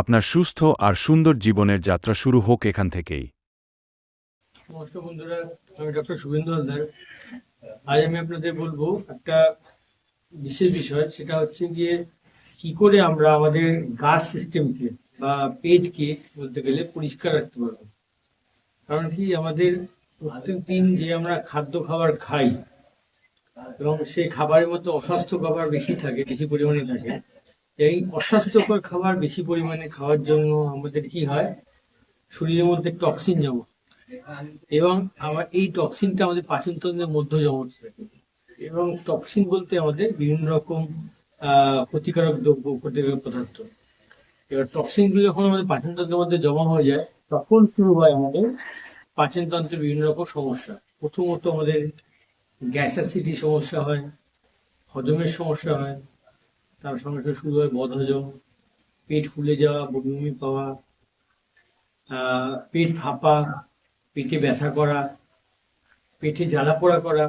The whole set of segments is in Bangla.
আপনার সুস্থ আর সুন্দর জীবনের যাত্রা শুরু হোক এখান থেকেই। নমস্কার বন্ধুরা, আমি ডক্টর শুভেন্দু হালদার। আজ আমি আপনাদের বলব একটা বিশেষ বিষয়, সেটা হচ্ছে গিয়ে কি করে আমরা আমাদের গাছ সিস্টেমকে বা পেটকে বলতে গেলে পরিষ্কার রাখতে পারব। কারণ কি, আমাদের প্রত্যেক দিন যে আমরা খাদ্য খাবার খাই, এবং সেই খাবারের মধ্যে অস্বাস্থ্য খাবার বেশি থাকে, বেশি পরিমাণে থাকে এই অস্বাস্থ্যকর খাবার বেশি পরিমাণে খাওয়ার জন্য আমাদের কি হয়? শরীরের মধ্যে টক্সিন জমা। এবং আমার এই টক্সিনটা আমাদের পাচনতন্ত্রের মধ্যে জমা থাকে এবং টক্সিন বলতে আমাদের বিভিন্ন রকম ক্ষতিকারক দ্রব্য, ক্ষতিকারক পদার্থ। এবার টক্সিনগুলো যখন আমাদের পাচনতন্ত্রের মধ্যে জমা হয়ে যায়, তখন শুরু হয় আমাদের পাচনতন্ত্রের বিভিন্ন রকম সমস্যা। প্রথমত আমাদের গ্যাস অ্যাসিডি সমস্যা হয়, হজমের সমস্যা হয় তার সঙ্গে সঙ্গে শুরু হয় বদহজম পেট ফুলে যাওয়া, বমি পাওয়া পেট ফাঁপা, পেটে ব্যথা করা, পেটে জ্বালা পোড়া করা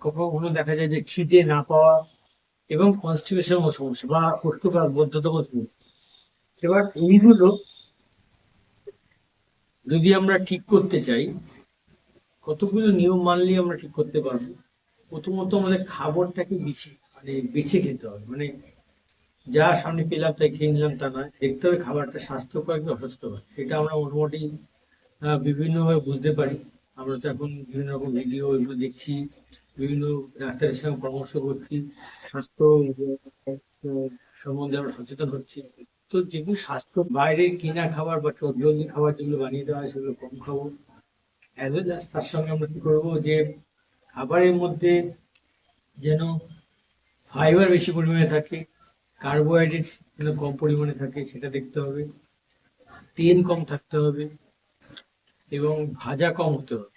কখনো কখনো দেখা যায় যে খিদে না পাওয়া এবং কনস্টিপেশন সমস্যা বা কোষ্ঠকার বদ্ধতম সমস্যা। এবার এইগুলো যদি আমরা ঠিক করতে চাই, কতগুলো নিয়ম মানলেই আমরা ঠিক করতে পারব? প্রথমত আমাদের খাবারটাকে বেছে মানে বেছে খেতে হবে। মানে যা সামনে পেলাম তাই খেয়ে নিলাম তা নয়। দেখতে হবে খাবারটা স্বাস্থ্যকর কি অস্বাস্থ্যকর সেটা আমরা মোটামুটি বিভিন্নভাবে বুঝতে পারি। আমরা তো এখন বিভিন্ন রকম ভিডিও এগুলো দেখছি, বিভিন্ন ডাক্তারের সঙ্গে পরামর্শ করছি, স্বাস্থ্য সম্বন্ধে আমরা সচেতন হচ্ছি। তো যেগুলো স্বাস্থ্য বাইরের কিনা খাবার বা চটজলদি খাবার যেগুলো বানিয়ে দেওয়া হয় সেগুলো কম খাব। অ্যাজ ওয়েল তার সঙ্গে আমরা কি করব যে, খাবারের মধ্যে যেন ফাইবার বেশি পরিমাণে থাকে কার্বোহাইড্রেট যেন কম পরিমাণে থাকে, সেটা দেখতে হবে। তেল কম থাকতে হবে এবং ভাজা কম হতে হবে।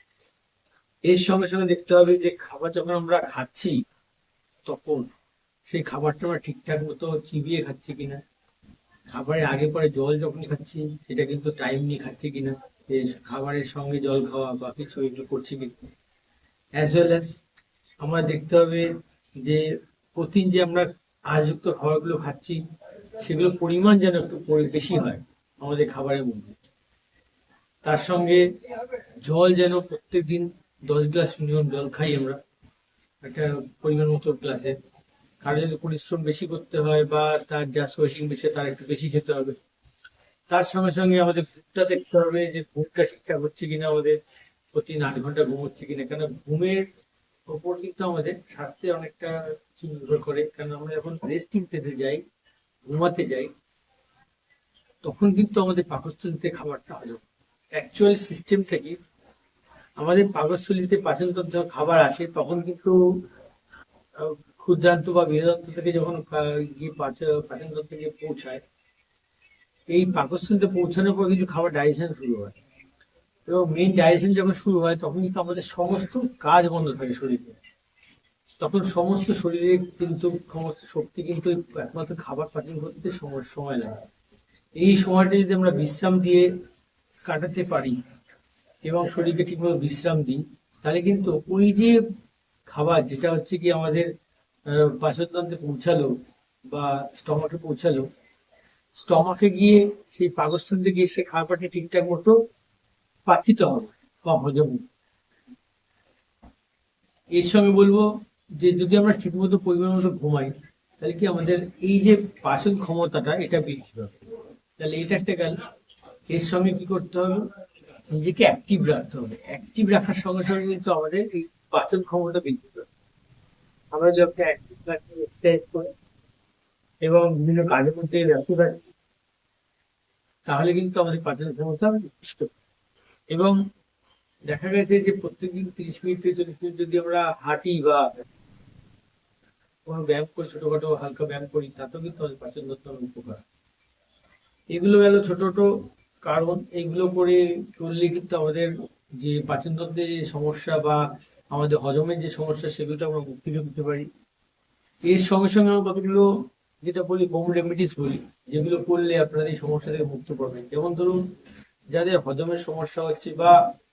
এর সঙ্গে সঙ্গে দেখতে হবে যে খাবার যখন আমরা খাচ্ছি, তখন সেই খাবারটা আমরা ঠিকঠাক মতো চিবিয়ে খাচ্ছি কিনা খাবারের আগে পরে জল যখন খাচ্ছি, সেটা কিন্তু টাইম নিয়ে খাচ্ছি কিনা, যে খাবারের সঙ্গে জল খাওয়া বা কিছু এগুলো করছি কিনা। অ্যাজ ওয়েল অ্যাজ আমরা দেখতে হবে যে প্রতিদিন যে আমরা আজযুক্ত খাবারগুলো খাচ্ছি সেগুলো পরিমাণ যেন একটু বেশি হয় আমাদের খাবারের মধ্যে। তার সঙ্গে জল যেন প্রত্যেকদিন দশ গ্লাস মিনিমাম জল খাই আমরা, একটা পরিমাণ মতো গ্লাসে। কারও যদি পরিশ্রম বেশি করতে হয় বা তার যা সোয়েটিং বেশি তার একটু বেশি খেতে হবে। তার সঙ্গে সঙ্গে আমাদের ঘুমটা দেখতে হবে যে ঘুমটা ঠিকঠাক হচ্ছে কিনা, আমাদের প্রতিদিন আট ঘণ্টা ঘুম হচ্ছে কিনা। কেন ঘুমের ওপর কিন্তু আমাদের স্বাস্থ্যে অনেকটা নির্ভর করে, কারণ আমরা যখন রেস্টিং ফেজে যাই, ঘুমাতে যাই, তখন কিন্তু আমাদের পাকস্থলিতে খাবারটা হজম অ্যাকচুয়াল সিস্টেমটা কি আমাদের পাকস্থলিতে পাচনতন্ত্র খাবার আসে, তখন কিন্তু ক্ষুদ্রান্ত বা বৃহদান্ত থেকে যখন গিয়ে পাচ- পাচনতন্ত্রে গিয়ে পৌঁছায়, এই পাকস্থলিতে পৌঁছানোর পর কিন্তু খাবার ডাইজেশন শুরু হয়। এবং মেইন ডাইজেশন যখন শুরু হয়, তখন কিন্তু আমাদের সমস্ত কাজ বন্ধ থাকে শরীরে। তখন সমস্ত শরীরে কিন্তু, সমস্ত শক্তি কিন্তু একমাত্র খাবার পাচন করতে সময় লাগে। এই সময়টা যদি আমরা বিশ্রাম দিয়ে কাটাতে পারি এবং শরীরকে ঠিকমতো বিশ্রাম দিই, তাহলে কিন্তু ওই যে খাবার যেটা হচ্ছে কি আমাদের পাচনতন্ত্রে পৌঁছালো বা স্টমাকে পৌঁছালো, স্টমাকে গিয়ে সেই পাকস্থলীতে গিয়ে সেই খাবারটা ঠিকঠাক মতো পাঠিত হবে, বা হজম এর সঙ্গে বলব যে যদি আমরা ঠিকমতো পরিমাণ মতো ঘুমাই, তাহলে কি আমাদের এই যে পাচন ক্ষমতাটা, এটা বৃদ্ধি পাবে। তাহলে এটা একটা গেল। এর সঙ্গে কি করতে হবে? নিজেকে অ্যাক্টিভ রাখতে হবে। অ্যাক্টিভ রাখার সঙ্গে সঙ্গে কিন্তু আমাদের এই পাচন ক্ষমতা বৃদ্ধি পাবে। আমরা যখন অ্যাক্টিভ রাখি এক্সারসাইজ করি এবং বিভিন্ন কাজের মধ্যে ব্যস্ত থাকি, তাহলে কিন্তু আমাদের পাচন ক্ষমতা যথেষ্ট এবং দেখা গেছে যে প্রত্যেকদিন তিরিশ মিনিট থেকে চল্লিশ মিনিট যদি আমরা হাঁটি বা কোনো ব্যায়াম করি, ছোটখাটো, হালকা ব্যায়াম করি, তাতেও কিন্তু আমাদের পাচন তন্ত্র অনেক উপকার। এগুলো গেল ছোট ছোট কারণ, এগুলো করে চললে কিন্তু আমাদের যে পাচনতন্ত্রের যে সমস্যা বা আমাদের হজমের যে সমস্যা সেগুলো আমরা মুক্তি পেতে পারি। এর সঙ্গে সঙ্গে আমরা কতগুলো যেটা বলি হোম রেমিডিস বলি, যেগুলো করলে আপনারা এই সমস্যা থেকে মুক্ত পাবেন। যেমন ধরুন, যাদের হজমের সমস্যা হচ্ছে বা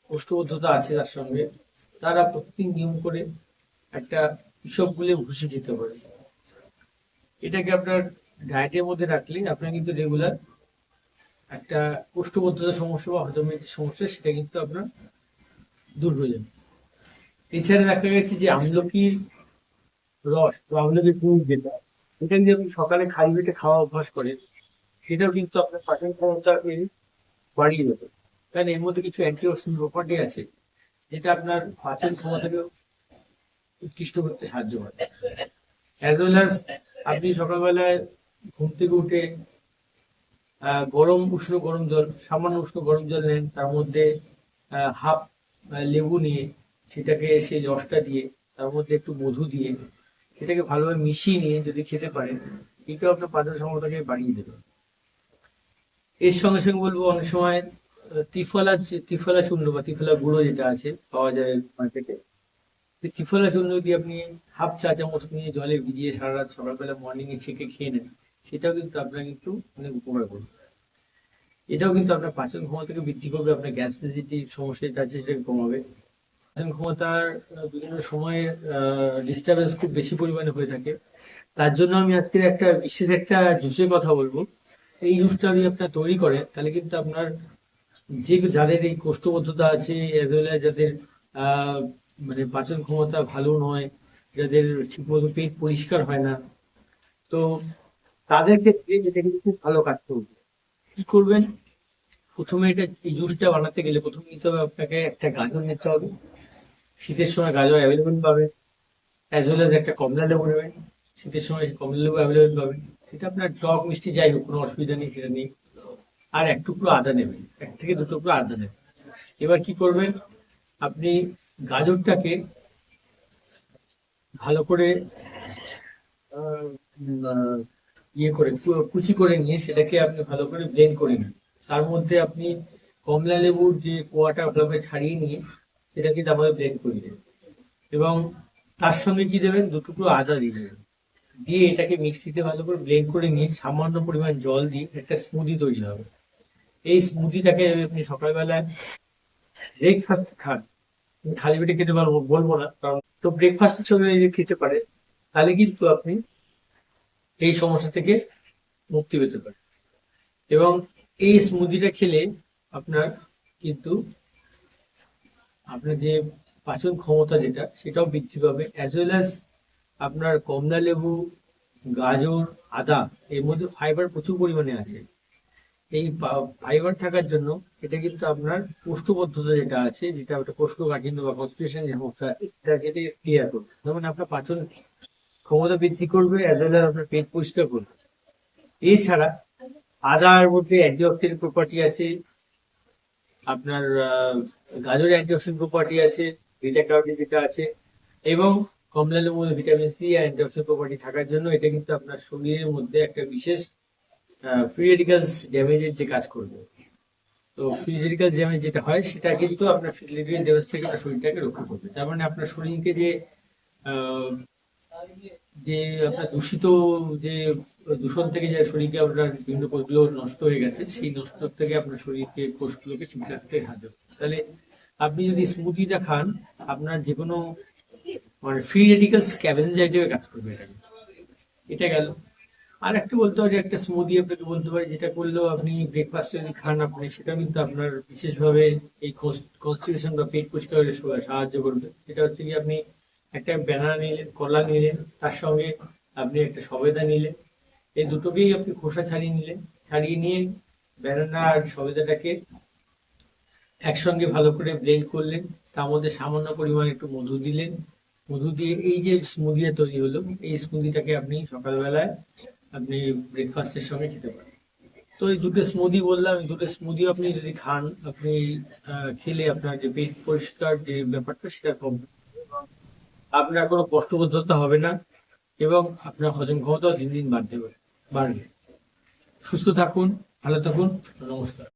কোষ্ঠবদ্ধতা আছে তার সঙ্গে, তারা প্রতিদিন নিয়ম করে একটা বিষব গুলে ভুষি খেতে পারে এটাকে আপনার ডায়েটের মধ্যে রাখলে আপনার কিন্তু রেগুলার একটা কোষ্ঠবদ্ধতার সমস্যা বা হজমের সমস্যা, সেটা কিন্তু আপনার দূর হয়ে যাবে। এছাড়া দেখা গেছে যে আমলকির রস বা আমলকির ফুল যেটা, এটা যদি আপনি সকালে খালি পেটে খাওয়া অভ্যাস করেন, সেটাও কিন্তু আপনার পাচন ক্ষমতাকে বাড়িয়ে দেবে। কারণ এর মধ্যে কিছু অ্যান্টিঅক্সিডেন্ট প্রপার্টি আছে, যেটা আপনার পাচন ক্ষমতাকে উৎকৃষ্ট করতে সাহায্য করে। অ্যাজ ওয়েল অ্যাজ আপনি সকালবেলায় ঘুম থেকে উঠে গরম উষ্ণ গরম জল, সামান্য উষ্ণ গরম জল নেন, তার মধ্যে হাফ লেবু নিয়ে সেটাকে সেই রসটা দিয়ে, তার মধ্যে একটু মধু দিয়ে সেটাকে ভালোভাবে মিশিয়ে নিয়ে যদি খেতে পারেন, এটাও আপনার পাচন ক্ষমতাকে বাড়িয়ে দেবে। এর সঙ্গে সঙ্গে বলব, অনেক সময় ত্রিফলা ত্রিফলা চূর্ণ বা ত্রিফলা গুঁড়ো যেটা আছে, পাওয়া যায় মার্কেটে ত্রিফলা চূর্ণ যদি আপনি হাফ চা চামচ নিয়ে জলে ভিজিয়ে সারা রাত সকালবেলা মর্নিং এ ছেঁকে খেয়ে নেন, সেটাও কিন্তু আপনার কিন্তু অনেক উপকার করবে। এটাও কিন্তু আপনার পাচন ক্ষমতাকে বৃদ্ধি করবে, আপনার গ্যাস অ্যাসিডিটি সমস্যা যেটা আছে সেটাকে কমাবে। পাচন ক্ষমতার বিভিন্ন সময়ে ডিস্টারবেন্স খুব বেশি পরিমাণে হয়ে থাকে। তার জন্য আমি আজকের একটা বিশেষ একটা জুসের কথা বলব। এই জুসটা যদি আপনার তৈরি করে, তাহলে কিন্তু আপনার যে যাদের এই কোষ্ঠবদ্ধতা আছে well as যাদের মানে পাচন ক্ষমতা ভালো নয়, যাদের ঠিকমতো পেট পরিষ্কার হয় না। তো তাদের ক্ষেত্রে এটা কিন্তু খুব ভালো কাজ করবে। কি করবেন? প্রথমে এটা এই জুসটা বানাতে গেলে প্রথমে নিতে হবে আপনাকে একটা গাজর নিতে হবে। শীতের সময় গাজর অ্যাভেলেবেল পাবেন। অ্যাজ ওয়েল এজ একটা কমলা লেবু নেবেন। শীতের সময় কমলা লেবু অ্যাভেলেবেল পাবেন। সেটা আপনার টক, মিষ্টি, যাই হোক, কোনো অসুবিধা নেই, সেটা নেই। আর এক টুকরো আদা নেবেন। এক থেকে দু টুকরো আদা নেবেন। এবার কি করবেন? আপনি গাজরটাকে ভালো করে ইয়ে করে কুচি করে নিয়ে সেটাকে আপনি ভালো করে ব্লেন্ড করে নিন। তার মধ্যে আপনি কমলা লেবুর যে কোয়াটা ভালোভাবে ছাড়িয়ে নিয়ে সেটাকে তারপরে ব্লেন্ড করে দেবেন এবং তার সঙ্গে কি দেবেন? দু টুকরো আদা দিয়ে দেবেন। দিয়ে এটাকে মিক্সিতে ভালো করে ব্লেন্ড করে নিয়ে সামান্য পরিমাণ জল দিয়ে একটা স্মুদি তৈরি হবে। এই স্মুদিটাকে আপনি সকালবেলায় ব্রেকফাস্ট খান। খালি পেটে খেতে পারব, বলব না, কারণ তো ব্রেকফাস্টের সঙ্গে যদি খেতে পারে, তাহলে কিন্তু আপনি এই সমস্যা থেকে মুক্তি পেতে পারেন। এবং এই স্মুদিটা খেলে আপনার কিন্তু আপনার যে পাচন ক্ষমতা যেটা, সেটাও বৃদ্ধি পাবে অ্যাজ ওয়েল অ্যাজ আপনার কমলা লেবু গাজর, আদা, এর মধ্যে ফাইবার প্রচুর পরিমাণে আছে। এই ফাইবার থাকার জন্য এটা কিন্তু আপনার কোষ্ঠবদ্ধতা যেটা আছে, যেটা ওটা কোষ্ঠকাঠিন্য বা কনস্টিপেশন যে সমস্যা এটাকে ক্লিয়ার করবে তার মানে আপনার পাচন ক্ষমতা বৃদ্ধি করবে অ্যাজ ওয়েল অ্যাজ আপনার পেট পরিষ্কার করবে। এছাড়া আদার মধ্যে অ্যান্টিঅক্সিডেন্ট প্রপার্টি আছে, আপনার গাজরে অ্যান্টিঅক্সিডেন্ট প্রপার্টি আছে বিটা ক্যারোটিন যেটা আছে, এবং কমলা লেবুর মধ্যে ভিটামিন সি অ্যান্টিঅক্সিডেন্ট প্রপার্টি থাকার জন্য এটা কিন্তু আপনার শরীরের মধ্যে একটা বিশেষ ফ্রি রেডিক্যালস ড্যামেজের যে কাজ করবে। তো ফ্রি রেডিক্যালস ড্যামেজ যেটা হয়, সেটা কিন্তু আপনার ফ্রি রেডিক্যাল ড্যামেজ থেকে আপনার শরীরটাকে রক্ষা করবে। তার মানে আপনার শরীরকে যে যে আপনার দূষিত যে দূষণ থেকে যে শরীরকে আপনার বিভিন্ন কোষগুলো নষ্ট হয়ে গেছে, সেই নষ্ট থেকে আপনার শরীরকে কোষগুলোকে ঠিক রাখতে সাহায্য তাহলে আপনি যদি স্মুদিটা খান, আপনার যে কোনো মানে ফ্রি রেডিক্যাল স্ক্যাভেঞ্জার হিসেবে কাজ করবে এটা। এটা গেল। আর একটা বলতে পারি একটা স্মুদি আপনাকে বলতে পারি, যেটা করলেও আপনি ব্রেকফাস্টে যদি খান আপনি, সেটা কিন্তু আপনার বিশেষভাবে এই কনস্টিটিউশন বা পেট পরিষ্কার সাহায্য করবে। সেটা হচ্ছে কি আপনি একটা ব্যানানা নিলেন, কলা নিলেন, তার সঙ্গে আপনি একটা সবেদা নিলেন, এই দুটোকেই আপনি খোসা ছাড়িয়ে নিলেন, ছাড়িয়ে নিয়ে ব্যানানা আর সবেদাটাকে একসঙ্গে ভালো করে ব্লেন্ড করলেন, তার মধ্যে সামান্য পরিমাণ একটু মধু দিলেন। মধু দিয়ে এই যে স্মুদিটা তৈরি হলো, এই স্মুদিটাকে আপনি সকালবেলায় আপনি ব্রেকফাস্টের সঙ্গে খেতে পারেন। তো এই দুটো স্মুদি বললাম দুটো স্মুদিও আপনি যদি খান, আপনি খেলে আপনার যে পেট পরিষ্কার যে ব্যাপারটা সেটা কমবে আপনার কোনো কষ্টবোধতা হবে না এবং আপনার হজম ক্ষমতাও দিন দিন বাড়তে পারে বাড়বে। সুস্থ থাকুন, ভালো থাকুন, নমস্কার।